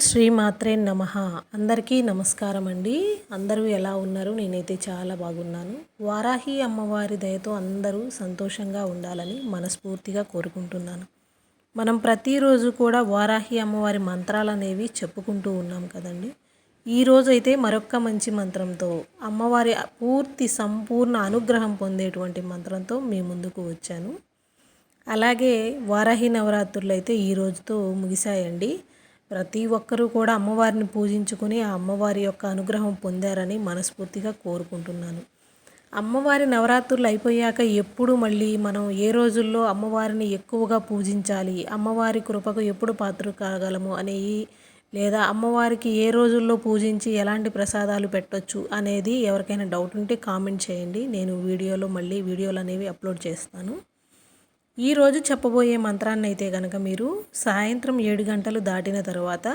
శ్రీమాత్రే నమ. అందరికీ నమస్కారం అండి. అందరూ ఎలా ఉన్నారు? నేనైతే చాలా బాగున్నాను. వారాహి అమ్మవారి దయతో అందరూ సంతోషంగా ఉండాలని మనస్ఫూర్తిగా కోరుకుంటున్నాను. మనం ప్రతిరోజు కూడా వారాహి అమ్మవారి మంత్రాలు అనేవి చెప్పుకుంటూ ఉన్నాం కదండి. ఈరోజు అయితే మరొక్క మంచి మంత్రంతో అమ్మవారి పూర్తి సంపూర్ణ అనుగ్రహం పొందేటువంటి మంత్రంతో మీ ముందుకు వచ్చాను. అలాగే వారాహి నవరాత్రులు అయితే ఈ రోజుతో ముగిశాయండి. ప్రతి ఒక్కరూ కూడా అమ్మవారిని పూజించుకుని ఆ అమ్మవారి యొక్క అనుగ్రహం పొందారని మనస్ఫూర్తిగా కోరుకుంటున్నాను. అమ్మవారి నవరాత్రులు అయిపోయాక ఎప్పుడు మళ్ళీ మనం ఏ రోజుల్లో అమ్మవారిని ఎక్కువగా పూజించాలి అమ్మవారి కృపకు ఎప్పుడు పాత్ర కాగలము అనేవి లేదా అమ్మవారికి ఏ రోజుల్లో పూజించి ఎలాంటి ప్రసాదాలు పెట్టొచ్చు అనేది ఎవరికైనా డౌట్ ఉంటే కామెంట్ చేయండి. నేను వీడియోలో మళ్ళీ వీడియోలు అనేవి అప్లోడ్ చేస్తాను. ఈరోజు చెప్పబోయే మంత్రాన్ని అయితే కనుక మీరు సాయంత్రం ఏడు గంటలు దాటిన తర్వాత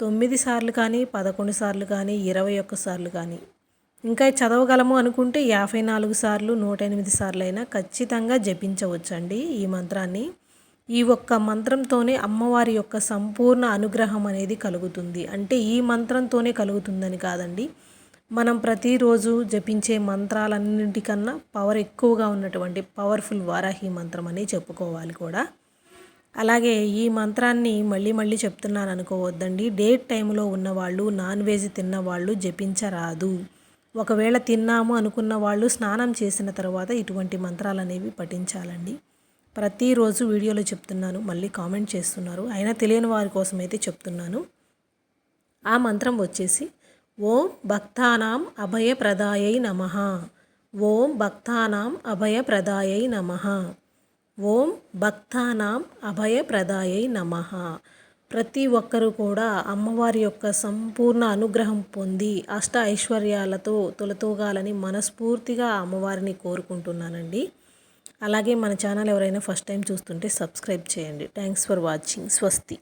తొమ్మిది సార్లు కానీ పదకొండు సార్లు కానీ ఇరవై ఒక్క సార్లు కానీ ఇంకా చదవగలము అనుకుంటే యాభై నాలుగు సార్లు నూట ఎనిమిది సార్లు అయినా ఖచ్చితంగా జపించవచ్చండి ఈ మంత్రాన్ని. ఈ ఒక్క మంత్రంతోనే అమ్మవారి యొక్క సంపూర్ణ అనుగ్రహం అనేది కలుగుతుంది. అంటే ఈ మంత్రంతోనే కలుగుతుందని కాదండి. మనం ప్రతిరోజు జపించే మంత్రాలన్నింటికన్నా పవర్ ఎక్కువగా ఉన్నటువంటి పవర్ఫుల్ వారాహి మంత్రం అని చెప్పుకోవాలి కూడా. అలాగే ఈ మంత్రాన్ని మళ్ళీ మళ్ళీ చెప్తున్నాను అనుకోవద్దండి. డేట్ టైంలో ఉన్నవాళ్ళు నాన్ వెజ్ తిన్న వాళ్ళు జపించరాదు. ఒకవేళ తిన్నాము అనుకున్న వాళ్ళు స్నానం చేసిన తర్వాత ఇటువంటి మంత్రాలు అనేవి పఠించాలండి. ప్రతిరోజు వీడియోలో చెప్తున్నాను మళ్ళీ కామెంట్ చేస్తున్నారు. అయినా తెలియని వారి కోసం అయితే చెప్తున్నాను. ఆ మంత్రం వచ్చేసి ఓం భక్తానాం అభయప్రదాయై నమ. ఓం భక్తానాం అభయప్రదాయై నమ. ఓం భక్తానాం అభయప్రదాయై నమ. ప్రతి ఒక్కరూ కూడా అమ్మవారి యొక్క సంపూర్ణ అనుగ్రహం పొంది అష్ట ఐశ్వర్యాలతో తొలతూగాలని మనస్ఫూర్తిగా అమ్మవారిని కోరుకుంటున్నానండి. అలాగే మన ఛానల్ ఎవరైనా ఫస్ట్ టైం చూస్తుంటే సబ్స్క్రైబ్ చేయండి. Thanks for watching. స్వస్తి.